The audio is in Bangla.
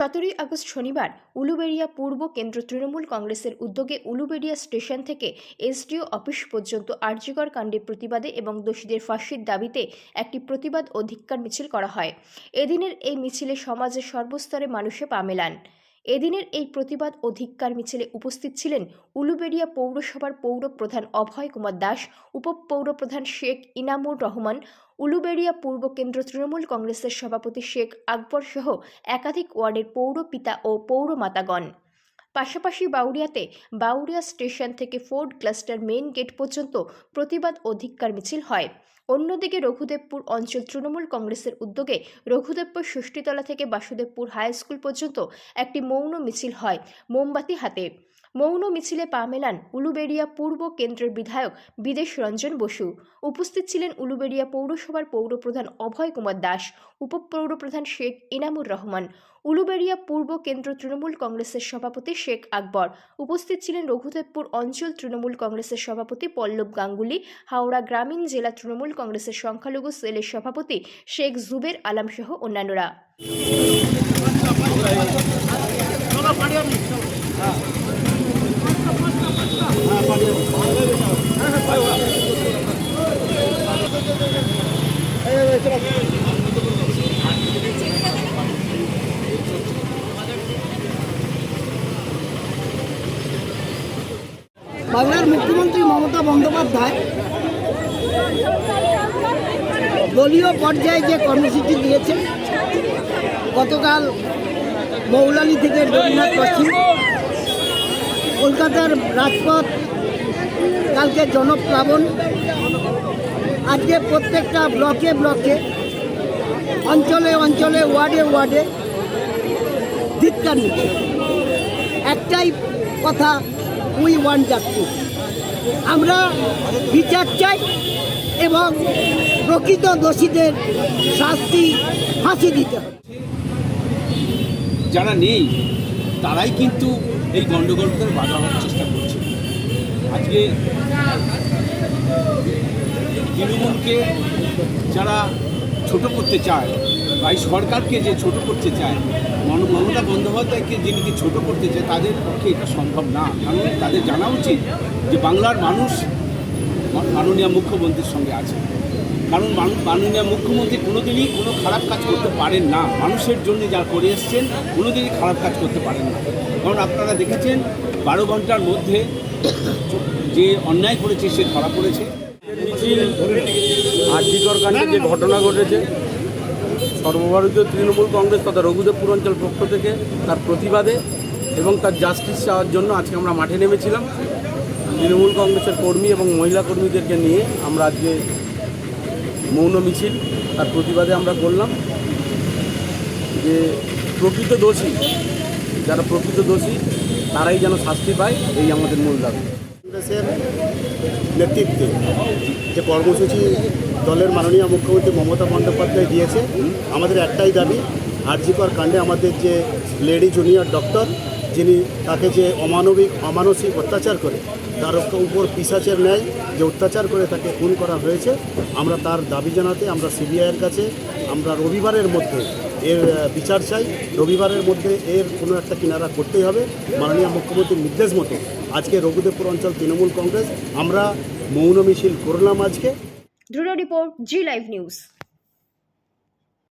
সতেরোই আগস্ট শনিবার উলুবেড়িয়া পূর্ব কেন্দ্র তৃণমূল কংগ্রেসের উদ্যোগে উলুবেড়িয়া স্টেশন থেকে এসডিও অফিস পর্যন্ত আর্যিকর কাণ্ডের প্রতিবাদে এবং দোষীদের ফাঁসির দাবিতে একটি প্রতিবাদ অধিকার মিছিল করা হয়। এদিনের এই মিছিলে সমাজের সর্বস্তরে মানুষে পা মেলান। এদিনের এই প্রতিবাদ ও ধিক্কার মিছিলে উপস্থিত ছিলেন উলুবেড়িয়া পৌরসভার পৌর প্রধান অভয় কুমার দাস, উপপৌরপ্রধান শেখ ইনামুর রহমান, উলুবেড়িয়া পূর্ব কেন্দ্র তৃণমূল কংগ্রেসের সভাপতি শেখ আকবর সহ একাধিক ওয়ার্ডের পৌর পিতা ও পৌরমাতাগণ। পাশাপাশি বাউরিয়াতে বাউরিয়া স্টেশন থেকে ফোর্ড ক্লাস্টার মেন গেট পর্যন্ত প্রতিবাদ অধিকার মিছিল হয়। অন্যদিকে রঘুদেবপুর অঞ্চল তৃণমূল কংগ্রেসের উদ্যোগে রঘুদেবপুর ষষ্ঠীতলা থেকে বাসুদেবপুর হাই স্কুল পর্যন্ত একটি মৌন মিছিল হয় মোমবাতি হাতে। মৌন মিছিলে পা মেলান উলুবেড়িয়া পূর্ব কেন্দ্রের বিধায়ক বিদেশ রঞ্জন বসু। উপস্থিত ছিলেন উলুবেড়িয়া পৌরসভার পৌরপ্রধান অভয় কুমার দাস, উপপৌরপ্রধান শেখ ইনামুর রহমান, উলুবেড়িয়া পূর্ব কেন্দ্র তৃণমূল কংগ্রেসের সভাপতি শেখ আকবর, উপস্থিত ছিলেন রঘুদেবপুর অঞ্চল তৃণমূল কংগ্রেসের সভাপতি পল্লব গাঙ্গুলি, হাওড়া গ্রামীণ জেলা তৃণমূল কংগ্রেসের সংখ্যালঘু সেলের সভাপতি শেখ জুবের আলম সহ অন্যান্যরা। বাংলার মুখ্যমন্ত্রী মমতা বন্দ্যোপাধ্যায় দলীয় পর্যায়ে যে কর্মসূচি দিয়েছেন, গতকাল মৌলালি থেকে রবীন্দ্রনাথ পশ্চিম কলকাতার রাজপথ, কালকে জনপ্লাবন আজকে প্রত্যেকটা ব্লকে ব্লকে, অঞ্চলে অঞ্চলে, ওয়ার্ডে ওয়ার্ডে ধিক্কার নিচ্ছে একটাই কথা উই ওয়ান জাস্টিস আমরা বিচার চাই এবং প্রকৃত দোষীদের শাস্তি ফাঁসি দিতে যারা নেই, তারাই কিন্তু এই গণ্ডগোলকে বাধা হওয়ার চেষ্টা করছে। আজকে তৃণমূলকে যারা ছোট করতে চায় এই সরকারকে যে ছোট করতে চায়, মম- মমতা বন্দ্যোপাধ্যায়কে যিনি কি ছোট করতে চায়, তাদের পক্ষে এটা সম্ভব না। কারণ তাদের জানা উচিত যে বাংলার মানুষ মাননীয় মুখ্যমন্ত্রীর সঙ্গে আছে। কারণ মানু- মাননীয় মুখ্যমন্ত্রী কোনোদিনই কোনো খারাপ কাজ করতে পারেন না। মানুষের জন্য যা করে এসছেন, কোনোদিনই খারাপ কাজ করতে পারেন না। কারণ আপনারা দেখেছেন, বারো ঘণ্টার মধ্যে যে অন্যায় করেছে, সে ধরা পড়েছে। মিছিল কাণ্ডে যে ঘটনা ঘটেছে সর্বভারতীয় তৃণমূল কংগ্রেস তথা রঘুদেবপুর অঞ্চল পক্ষ থেকে তার প্রতিবাদে এবং তার জাস্টিস চাওয়ার জন্য আজকে আমরা মাঠে নেমেছিলাম। তৃণমূল কংগ্রেসের কর্মী এবং মহিলা কর্মীদেরকে নিয়ে আমরা আজকে মৌন মিছিল তার প্রতিবাদে আমরা করলাম যে প্রকৃত দোষী, যারা প্রকৃত দোষী, তারাই যেন শাস্তি পায়, এই আমাদের মূল দাবি। কংগ্রেসের নেতৃত্বে যে কর্মসূচি দলের মাননীয় মুখ্যমন্ত্রী মমতা বন্দ্যোপাধ্যায় দিয়েছে, আমাদের একটাই দাবি, আরজিকর কাণ্ডে আমাদের যে লেডি জুনিয়র ডক্টর, যিনি তাকে যে অমানবিক, অমানসিক অত্যাচার করে, তার উপর পিসাচের ন্যায় যে অত্যাচার করে তাকে খুন করা হয়েছে, আমরা তার দাবি জানাতে, আমরা সিবিআইয়ের কাছে, আমরা রবিবারের মধ্যে এর বিচার চাই। রবিবারের মধ্যে এর কোনো একটা কিনারা করতেই হবে। মাননীয় মুখ্যমন্ত্রীর নির্দেশ মতো আজকে রঘুদেবপুর অঞ্চল তৃণমূল কংগ্রেস, আমরা মৌন মিছিল করলাম আজকে। Report, Zee live news.